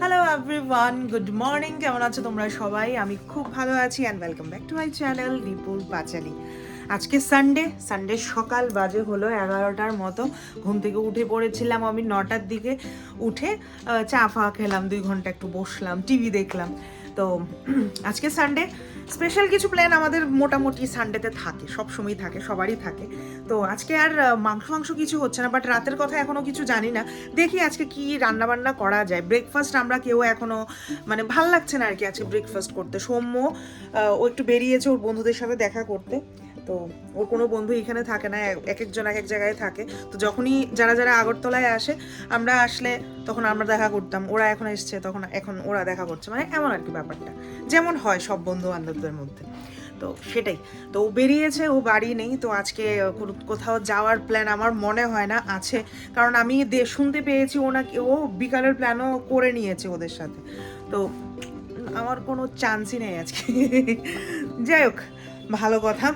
Hello everyone good morning কেমন আছো তোমরা সবাই? আমি খুব ভালো আছি and welcome back to my channel Bipul Panchali আজকে সানডে সানডে সকাল বাজে হলো এগারোটার মতো। ঘুম থেকে উঠে পড়েছিলাম আমি নটার দিকে। উঠে চা ফা খেলাম, দুই ঘণ্টা একটু বসলাম টিভি দেখলাম। তো, আজকে সানডে স্পেশাল কিছু প্ল্যান আমাদের মোটামুটি সানডেতে থাকে সব সময় থাকে, সবারই থাকে। তো আজকে আর মাংস মাংস কিছু হচ্ছে না বাট রাতের কথা এখনও কিছু জানি না। দেখি আজকে কি রান্না বান্না করা যায়। ব্রেকফাস্ট আমরা কেউ এখনও মানে ভালো লাগছে না আর কি আজকে ব্রেকফাস্ট করতে। সৌম্য ও একটু বেরিয়েছে ওর বন্ধুদের সাথে দেখা করতে। তো ওর কোনো বন্ধু এখানে থাকে না, এক- এক একজন এক এক জায়গায় থাকে। তো যখনই যারা যারা আগরতলায় আসে, আমরা আসলে তখন আমরা দেখা করতাম। ওরা এখন এসছে, তখন এখন ওরা দেখা করছে। মানে এমন আর কি ব্যাপারটা। যেমন হয় সব বন্ধু বান্ধবদের মধ্যে। তো সেটাই। তো ও বেরিয়েছে, ও বাড়ি নেই। তো আজকে কোথাও যাওয়ার প্ল্যান আমার মনে হয় না, আছে। কারণ আমি শুনতে পেয়েছি ও নাকি ও বিকালের প্ল্যানও করে নিয়েছে ওদের সাথে। তো আমার কোনো চান্সই নেই আজকে। যাই হোক, ভালো কথা।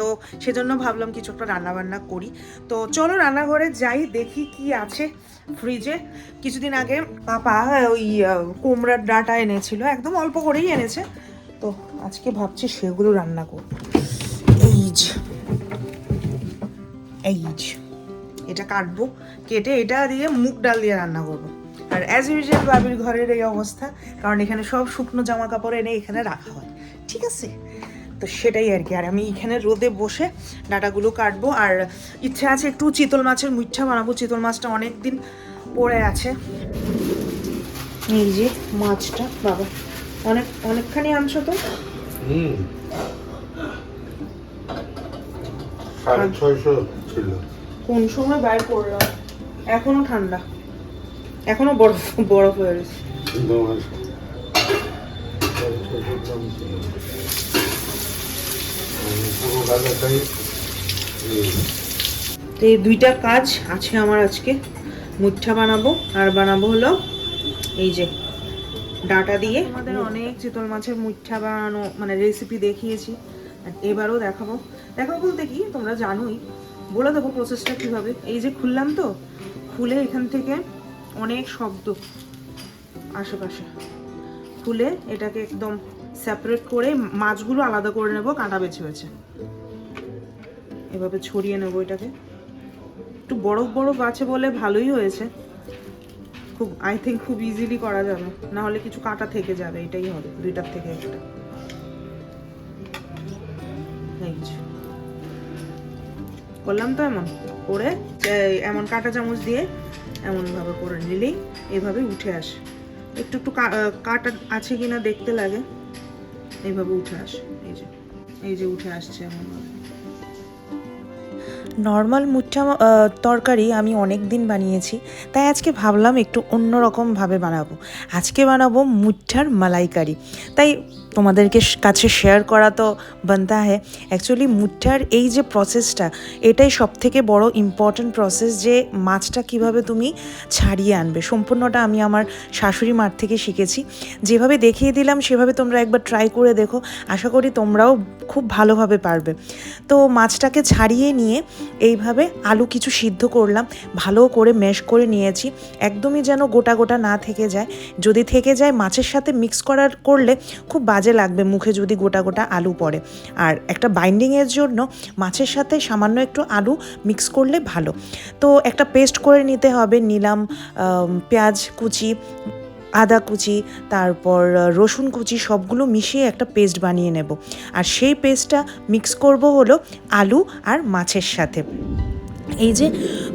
তো সেজন্য ভাবলাম কিছু একটা রান্না বান্না করি। তো চলো রান্নাঘরে যাই, দেখি কি আছে ফ্রিজে কিছুদিন আগে পাপা ওই কুমড়ার ডাটা এনেছিল, একদম অল্প করেই এনেছে। তো আজকে ভাবছি সেগুলো রান্না করব। এই যে এই যে এটা কাটবো, কেটে এটা দিয়ে মুগ ডাল দিয়ে রান্না করব। আর অ্যাজ ইউজুয়াল বাবির ঘরের এই অবস্থা, কারণ এখানে সব শুকনো জামা কাপড় এনে এখানে রাখা হয়। ঠিক আছে? তো সেটাই আর কি। আর আমি এখানে রোদে বসে ডাটাগুলো কাটবো। আর ইচ্ছে আছে একটু চিতল মাছের মুচ্ছা বানাবো। চিতল মাছটা অনেক দিন পড়ে আছে। এই যে মাছটা বাবা। অনেক অনেকখানি আনছো তো? হুম। সাড়ে ছয়শো ছিল। কোন সময় বাইর করলাম? এখনও ঠান্ডা। এখনও বরফ বরফ হয়ে গেছে তোমার সাড়ে ছয়শোর দাম ছিল আমি পুরো টাকাটাই এই তো এই দুইটা কাজ আছে আমার আজকে। মুঠা বানাবো আর বানাবো হলো এই যে ডাটা দিয়ে আমাদের অনেক চিতল মাছের মুঠা বানানো মানে রেসিপি দেখিয়েছি। এবারও দেখাবো। দেখাবো বলতে কি তোমরা জানোই। বলে দেবো প্রসেসটা কীভাবে। এই যে খুললাম তো খুলে এখান থেকে অনেক শব্দ আশেপাশে। খুলে এটাকে একদম সেপারেট করে মাছগুলো আলাদা করে নেব, কাঁটা বেছে বেছে। এভাবে ছড়িয়ে নেব এটাকে। একটু বরফ বরফ আছে বলে ভালোই হয়েছে। খুব আই থিঙ্ক খুব ইজিলি করা যাবে। না হলে কিছু কাঁটা থেকে যাবে, এটাই হবে, দুইটার থেকে একটা। করলাম তো এমন। করে এমন কাঁটা চামচ দিয়ে এমন ভাবে করে নিলেই এইভাবে উঠে আসে। একটু একটু কাটা আছে কিনা দেখতে লাগে। এইভাবে উঠে আসে, এই যে এই যে উঠে আসছে মনে নর্মাল মুচ্ছা তরকারি আমি অনেক দিন বানিয়েছি, তাই আজকে ভাবলাম একটু অন্যরকমভাবে বানাবো। আজকে বানাবো মুচ্ছার মালাইকারি। তাই তোমাদেরকে কাছে শেয়ার করা তো বানতা হ্যাঁ অ্যাকচুয়ালি মুচ্ছার এই যে প্রসেসটা এটাই সব থেকে বড় ইম্পর্ট্যান্ট প্রসেস যে মাছটা কীভাবে তুমি ছাড়িয়ে আনবে। সম্পূর্ণটা আমি আমার শাশুড়ি মার থেকে শিখেছি। যেভাবে দেখিয়ে দিলাম, সেভাবে তোমরা একবার ট্রাই করে দেখো। আশা করি তোমরাও খুব ভালোভাবে পারবে। তো মাছটাকে ছাড়িয়ে নিয়ে এইভাবে আলু কিছু সিদ্ধ করলাম, ভালো করে ম্যাশ করে নিয়েছি। একদমই যেন গোটা গোটা না থেকে যায়। যদি থেকে যায়, মাছের সাথে মিক্স করার করলে খুব বাজে লাগবে, মুখে যদি গোটা গোটা আলু পড়ে। আর একটা বাইন্ডিংয়ের জন্য মাছের সাথে সামান্য একটু আলু মিক্স করলে ভালো। তো একটা পেস্ট করে নিতে হবে, নিলাম পেঁয়াজ কুচি, আদা কুচি, তারপর রসুন কুচি, সবগুলো মিশিয়ে একটা পেস্ট বানিয়ে নেব। আর সেই পেস্টটা মিক্স করব হলো আলু আর মাছের সাথে। এই যে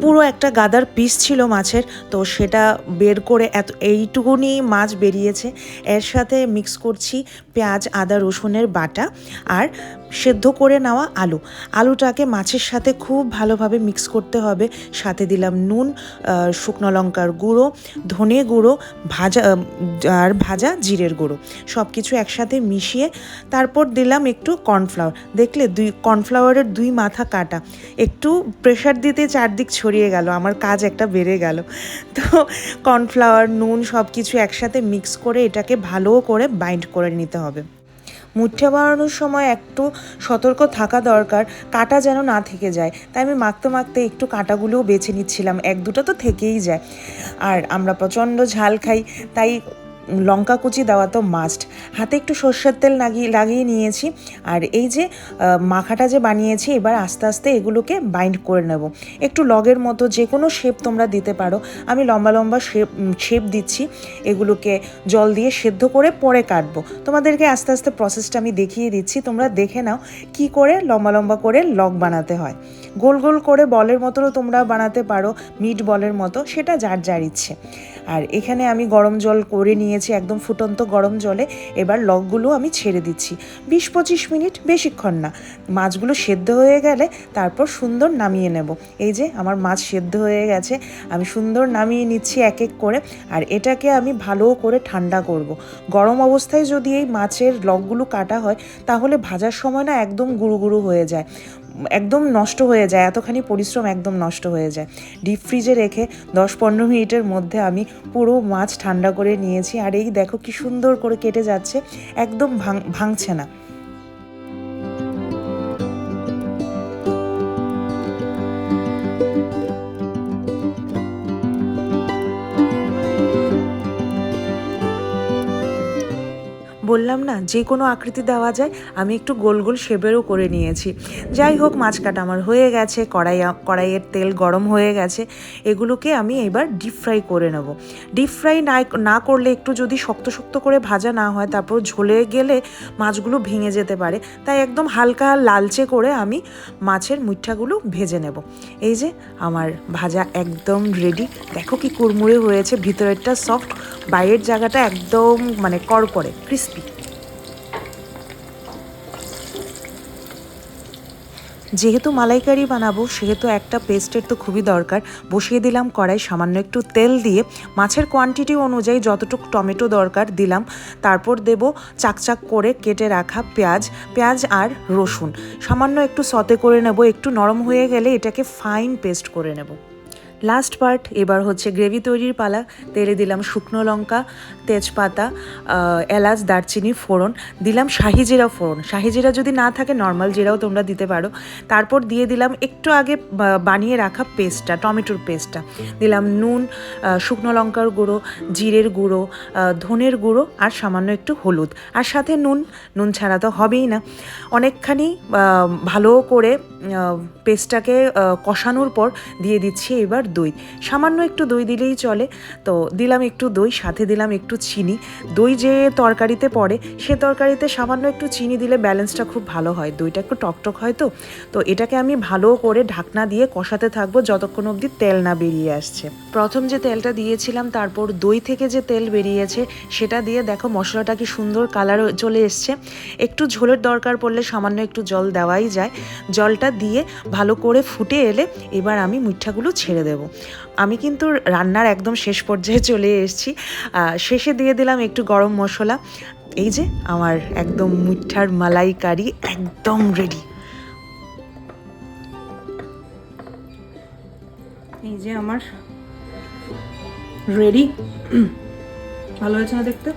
পুরো একটা গাদার পিস ছিল মাছের, তো সেটা বের করে এত, এইটুকুনি মাছ বেরিয়েছে। এর সাথে মিক্স করছি পেঁয়াজ, আদা, রসুনের বাটা আর সেদ্ধ করে নেওয়া আলু। আলুটাকে মাছের সাথে খুব ভালোভাবে মিক্স করতে হবে। সাথে দিলাম নুন শুকনো লঙ্কার গুঁড়ো, ধনে গুঁড়ো, ভাজা আর ভাজা জিরের গুঁড়ো। সব কিছু একসাথে মিশিয়ে তারপর দিলাম একটু কর্নফ্লাওয়ার দেখলে দুই কর্নফ্লাওয়ারের দুই মাথা কাটা। একটু প্রেশার দিতে চারদিক ছড়িয়ে গেল, আমার কাজ একটা বেড়ে গেল। তো কর্নফ্লাওয়ার, নুন সব কিছু একসাথে মিক্স করে এটাকে ভালো করে বাইন্ড করে নিতে হবে। মুঠা বানানোর সময় একটু সতর্ক থাকা দরকার, কাটা যেন না থেকে যায়। তাই আমি মাখতে মাখতে একটু কাঁটাগুলোও বেছে নিচ্ছিলাম, এক দুটো তো থেকেই যায়। আর আমরা প্রচণ্ড ঝাল খাই, তাই লঙ্কা কুচি দেওয়া তো মাস্ট হাতে একটু সর্ষের তেল লাগিয়ে লাগিয়ে নিয়েছি। আর এই যে মাখাটা যে বানিয়েছি, এবার আস্তে আস্তে এগুলোকে বাইন্ড করে নেব। একটু লগের মতো যে কোনো শেপ তোমরা দিতে পারো। আমি লম্বা লম্বা শেপ শেপ দিচ্ছি। এগুলোকে জল দিয়ে সেদ্ধ করে পরে কাটবো। তোমাদেরকে আস্তে আস্তে প্রসেসটা আমি দেখিয়ে দিচ্ছি। তোমরা দেখে নাও কি করে লম্বা লম্বা করে লগ বানাতে হয়। গোল গোল করে বলের মতোও তোমরা বানাতে পারো মিট বলের মতো। সেটা যার যার ইচ্ছে। আর এখানে আমি গরম জল করে নিয়েছি, একদম ফুটন্ত গরম জলে। এবার লগগুলো আমি ছেড়ে দিচ্ছি। বিশ পঁচিশ মিনিট বেশিক্ষণ না। মাছগুলো সেদ্ধ হয়ে গেলে তারপর সুন্দর নামিয়ে নেব। এই যে আমার মাছ সেদ্ধ হয়ে গেছে, আমি সুন্দর নামিয়ে নিচ্ছি এক এক করে। আর এটাকে আমি ভালো করে ঠান্ডা করব। গরম অবস্থায় যদি এই মাছের লগগুলো কাটা হয়, তাহলে ভাজার সময় না একদম গুঁড়ো গুঁড়ো হয়ে যায়। একদম নষ্ট হয়ে যায়, এতখানি পরিশ্রম একদম নষ্ট হয়ে যায়। ডিপ ফ্রিজে রেখে দশ পনেরো মিনিটের মধ্যে আমি পুরো মাছ ঠান্ডা করে নিয়েছি, আর এই দেখো কি সুন্দর করে কেটে যাচ্ছে, একদম ভাঙ, ভাঙছে না। বললাম না, যে কোনো আকৃতি দেওয়া যায়, আমি একটু গোল গোল শেপেরও করে নিয়েছি। যাই হোক, মাছ কাটা আমার হয়ে গেছে কড়াই কড়াইয়ের তেল গরম হয়ে গেছে। এগুলোকে আমি এবার ডিপ ফ্রাই করে নেব। ডিপ ফ্রাই না না করলে একটু যদি শক্ত শক্ত করে ভাজা না হয়, তারপর ঝোলে গেলে মাছগুলো ভেঙে যেতে পারে। তাই একদম হালকা লালচে করে আমি মাছের মুঠাগুলো ভেজে নেব। এই যে, আমার ভাজা একদম রেডি দেখো কি কুড়মুড়ে হয়েছে, ভিতরেরটা সফট বাইরের জায়গাটা একদম মানে করকরে ক্রিস্পি যেহেতু মালাইকারি বানাবো, সেহেতু একটা পেস্টের তো খুবই দরকার। বসিয়ে দিলাম কড়াই, সামান্য একটু তেল দিয়ে। মাছের কোয়ান্টিটি অনুযায়ী যতটুকু টমেটো দরকার দিলাম। তারপর দেব চাকচাক করে কেটে রাখা পেঁয়াজ পেঁয়াজ আর রসুন। সামান্য একটু সতে করে নেব, একটু নরম হয়ে গেলে এটাকে ফাইন পেস্ট করে নেব। লাস্ট পার্ট এবার হচ্ছে গ্রেভি তৈরির পালা। তেলে দিলাম শুকনো লঙ্কা, তেজপাতা এলাচ, দারচিনি, ফোড়ন। দিলাম শাহি জিরা ফোড়ন। শাহি জিরা যদি না থাকে নর্মাল জিরাও তোমরা দিতে পারো। তারপর দিয়ে দিলাম একটু আগে বানিয়ে রাখা পেস্টটা, টমেটোর পেস্টটা। দিলাম নুন শুকনো লঙ্কার গুঁড়ো, জিরের গুঁড়ো ধনের গুঁড়ো আর সামান্য একটু হলুদ। আর সাথে নুন। নুন ছাড়া তো হবেই না। অনেকখানি ভালো করে পেস্টটাকে কষানোর পর দিয়ে দিচ্ছি এবার দই। সামান্য একটু দই দিলেই চলে। তো দিলাম একটু দই, সাথে দিলাম একটু চিনি। দই যে তরকারিতে পড়ে, সে তরকারিতে সামান্য একটু চিনি দিলে ব্যালেন্সটা খুব ভালো হয়। দইটা একটু টকটক হয় তো। তো এটাকে আমি ভালো করে ঢাকনা দিয়ে কষাতে থাকব যতক্ষণ অবধি তেল না বেরিয়ে আসছে। প্রথম যে তেলটা দিয়েছিলাম, তারপর দই থেকে যে তেল বেরিয়েছে, সেটা দিয়ে দেখো মশলাটা কি সুন্দর কালার চলে এসছে। একটু ঝোলের দরকার পড়লে সামান্য একটু জল দেওয়াই যায়। জলটা দিয়ে ভালো করে ফুটে এলে এবার আমি মিঠাগুলো ছেড়ে দেব। আমি কিন্তু রান্নার একদম শেষ পর্যায়ে চলে এসেছি। শেষে দিয়ে দিলাম একটু গরম মশলা। এই যে আমার একদম মিঠার মালাই কারি একদম রেডি এই যে আমার রেডি ভালো হয়েছে না দেখতে?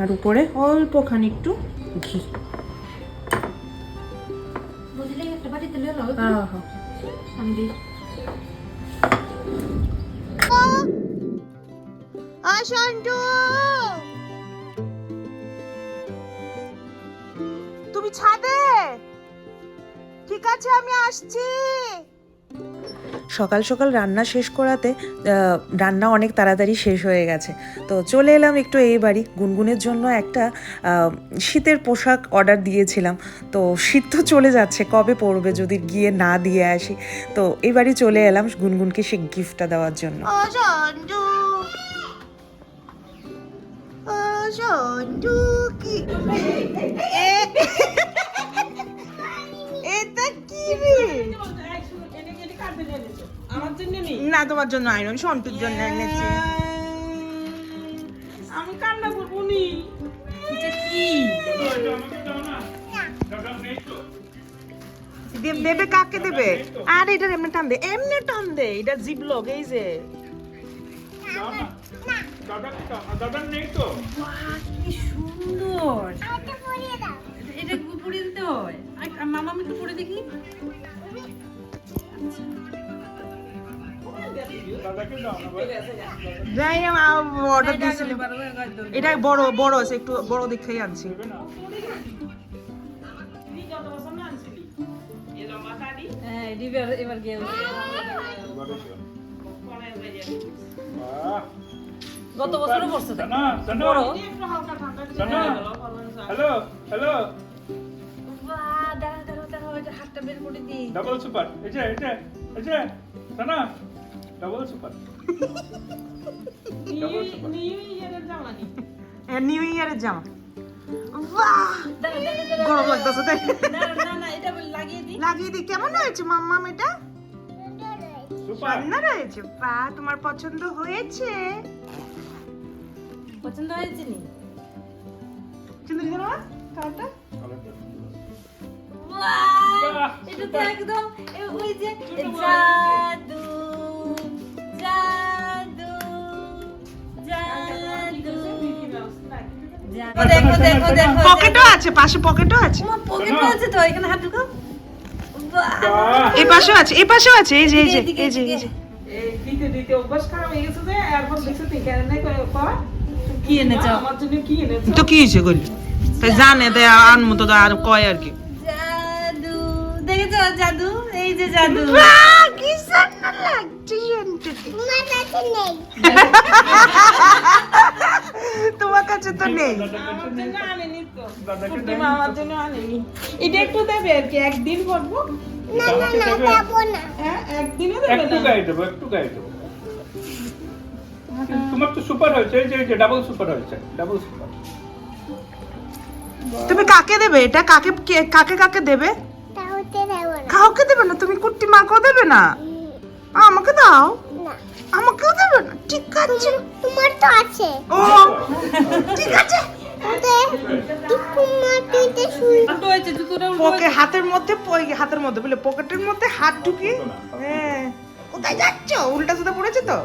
আর উপরে অল্প খানিকটু ঘি। আমি তুমি ছাদে ঠিক আছে আমি আসছি সকাল সকাল রান্না শেষ করাতে রান্না অনেক তাড়াতাড়ি শেষ হয়ে গেছে। তো চলে এলাম একটু এই বাড়ি। গুনগুনের জন্য একটা শীতের পোশাক অর্ডার দিয়েছিলাম। তো শীত তো চলে যাচ্ছে কবে পড়বে যদি গিয়ে না দিয়ে আসি? তো এই বাড়ি চলে এলাম গুনগুনকে সে গিফটটা দেওয়ার জন্য। এটা কি রে? না তোমার জন্য আইন সন্টুর জন্য এনেছি। আমি কান্না করব নি। এটা কি? দেবে কাকে দেবে? আর এটা এমনি টান দে এমনি টান দে এটা জিবলক এই যে। নেই কি সুন্দর। এটা পুড়িয়ে দিতে হয়? মামা আমি একটু পরে দেখি। দাদাকে দাও না অর্ডার দিয়েছিলাম এটা বড় বড় আছে একটু বড় দেখেই আনছি। হ্যাঁ গত বছরও জানা হ্যালো হ্যালো দাঁড়া, দাঁড়া, দাঁড়া, হাতটা বের করে দিই। ডাবল সুপার এই যে এই যে এই যে ডাবল সুপার নিউ ইয়ারের জামা দাঁড়া, দাঁড়া, গরম লাগতেছে তাই। না, না, লাগিয়ে দিই। কেমন হয়েছে মাম্মাম এটা? সুপার রান্না রয়েছে। বা তোমার পছন্দ হয়েছে? পছন্দ হয়েছে নি? চিন্তা করো না এটা তো একদম ওই যে জাদু। দেখো দেখো দেখো পকেটও আছে। পাশে পকেটও আছে পকেটও আছে তো এখানে হাত ঢুকাও। বাহ। বাহ এই পাশেও আছে এই পাশেও আছে এই যে এই যে এই যে এই যে। দিতে দিতে অভ্যাস খারাপ হয়ে গেছে যে এরপর দেখছে তুই কেন পাওয়া কি এনেছো? আমার জন্য কি এনেছো? তো কি হয়েছে গলি তাই জানে দেয় আনমতো তো আর কয় আর কি। জাদু এই যে জাদু। কি সুন্দর লাগছে শুনতে। তোমার কাছে তো নেই। জন্য আনেনি তো। মা আমার জন্য আনেনি। এটা একটু দেবে আর কি একদিন করব? দাদাকে দেবে হ্যাঁ একদিনও দেবে একটু না। গায়ে দেবো একটু গায়ে দেবো। তোমার তো সুপার হয়েছে এই যে এই যে ডাবল সুপার হয়েছে ডাবল সুপার তুমি কাকে দেবে? এটা কাকে কে- কাকে কাকে দেবে? কাউকে দেবে না। তুমি কুট্টি মাকেও দেবে না? আমাকে দাও। আমাকেও দেবে না? ঠিক আছে। তোমার তো আছে। ও ঠিক আছে। হাতের মধ্যে হাতের মধ্যে বলে পকেটের মধ্যে হাত ঢুকিয়ে। হ্যাঁ। কোথায় যাচ্ছ? উল্টা সুদা পড়েছে তো?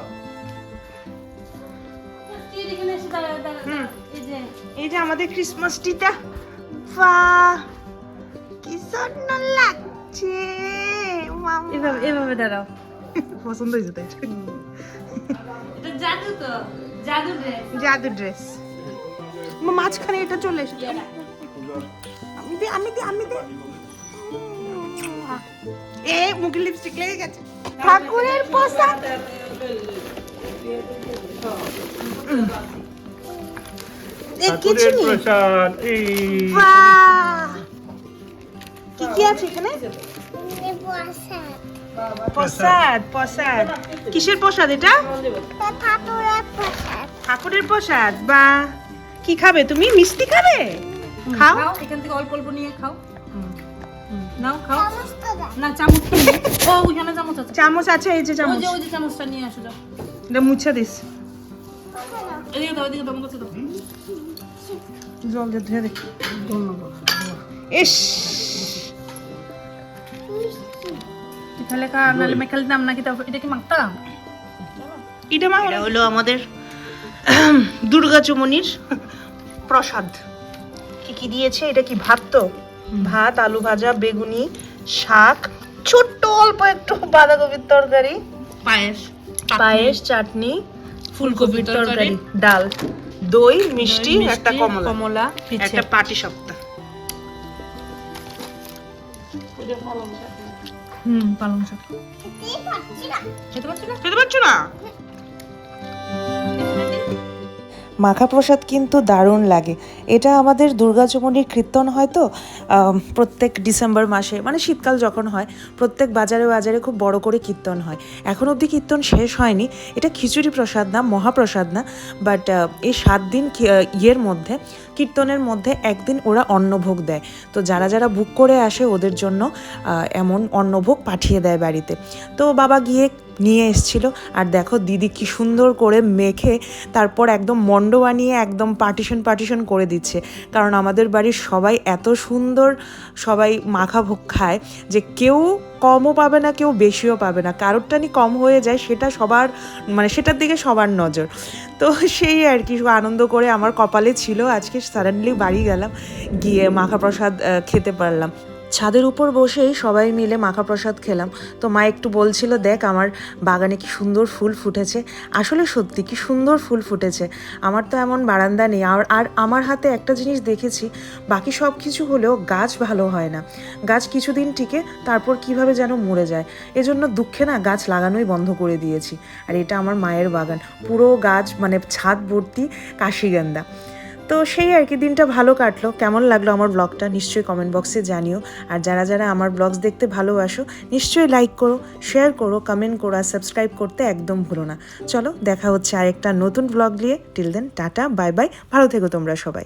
এই যে। আমাদের ক্রিসমাস ট্রিটা বাহ। কি সুন্দর লাগছে। এভাবে এভাবে দাঁড়াও। পছন্দ হয়েছে তাই। এটা জাদু তো জাদু ড্রেস জাদু ড্রেস মাঝখানে এটা চলে এসেছে। আমি দে আমি দে আমি দে। এ মুখে লিপস্টিক লেগে গেছে। ঠাকুরের পোশাক এ কিছু নেই! কি কি আছে এখানে? প্রসাদ প্রসাদ। কিসের প্রসাদ এটা? ঠাকুরের প্রসাদ। বা কি খাবে তুমি? মিষ্টি খাবে? খাও। এখান থেকে অল্প অল্প নিয়ে খাও। নাও খাও। না চামচ ও ওইখানে চামচ আছে। চামচ আছে এই যে ওই চামচ। যে ওই যে চামচটা নিয়ে আসো যাও। এটা মুছে দিস। এদিকে দাও এদিকে দাও কাছে দাও। জল দিয়ে ধুয়ে দে। ইস। তুই খেলে খা নাহলে মেখালে দাম নাকি? তাও এটা কি মাখতাম এটা মা এটা হলো আমাদের দুর্গা চমনির প্রসাদ। কি কি দিয়েছে? এটা কি ভাত তো? ভাত আলু ভাজা বেগুনি শাক ছোট্ট অল্প একটু বাঁধাকপির তরকারি পায়েস পায়েস চাটনি ফুলকপির তরকারি ডাল দই মিষ্টি একটা কমলা। কমলা একটা পাটি সপ্তাহ হুম পালং শাক। এই পাচ্ছি না। খেতে পারছ না? খেতে পারছ না? মাখা প্রসাদ কিন্তু দারুণ লাগে। এটা আমাদের দুর্গাচমনির কীর্তন হয় তো প্রত্যেক ডিসেম্বর মাসে মানে শীতকাল যখন হয়, প্রত্যেক বাজারে বাজারে খুব বড় করে কীর্তন হয়। এখন অবধি কীর্তন শেষ হয়নি। এটা খিচুড়ি প্রসাদ না, মহাপ্রসাদ না বাট এই সাত দিন ইয়ের মধ্যে, কীর্তনের মধ্যে একদিন ওরা অন্নভোগ দেয়। তো যারা যারা বুক করে আসে, ওদের জন্য এমন অন্নভোগ পাঠিয়ে দেয় বাড়িতে। তো বাবা গিয়ে নিয়ে এসছিল। আর দেখো দিদি কি সুন্দর করে মেখে তারপর একদম মন্ড বানিয়ে একদম পার্টিশন পার্টিশন করে দিচ্ছে। কারণ আমাদের বাড়ির সবাই এত সুন্দর সবাই মাখা ভোগ খায় যে কেউ কমও পাবে না, কেউ বেশিও পাবে না। কারোরটানি কম হয়ে যায় সেটা সবার মানে সেটার দিকে সবার নজর। তো সেই আর কি, আনন্দ করে আমার কপালে ছিল। আজকে সাডেনলি বাড়ি গেলাম, গিয়ে মাখা প্রসাদ খেতে পারলাম। ছাদের উপর বসেই সবাই মিলে মাখা প্রসাদ খেলাম। তো মা একটু বলছিল, দেখ, আমার বাগানে কি সুন্দর ফুল ফুটেছে। আসলে সত্যি কি সুন্দর ফুল ফুটেছে, আমার তো এমন বারান্দা নেই। আর আর আমার হাতে একটা জিনিস দেখেছি, বাকি সব কিছু হলেও গাছ ভালো হয় না। গাছ কিছুদিন টিকে, তারপর কীভাবে যেন মরে যায়। এজন্য দুঃখে না গাছ লাগানোই বন্ধ করে দিয়েছি। আর এটা আমার মায়ের বাগান, পুরো গাছ মানে ছাদ ভর্তি কাশিগন্ধা। তো সেই আর কি, দিনটা ভালো কাটলো। কেমন লাগল আমার ব্লগটা নিশ্চয়ই কমেন্ট বক্সে জানিও। আর যারা যারা আমার ব্লগস দেখতে ভালোবাসো, নিশ্চয়ই লাইক করো শেয়ার করো কমেন্ট করো আর সাবস্ক্রাইব করতে একদম ভুলো না। চলো, দেখা হচ্ছে আরেকটা নতুন ব্লগ নিয়ে। Till then tata bye bye ভালো থেকো তোমরা সবাই।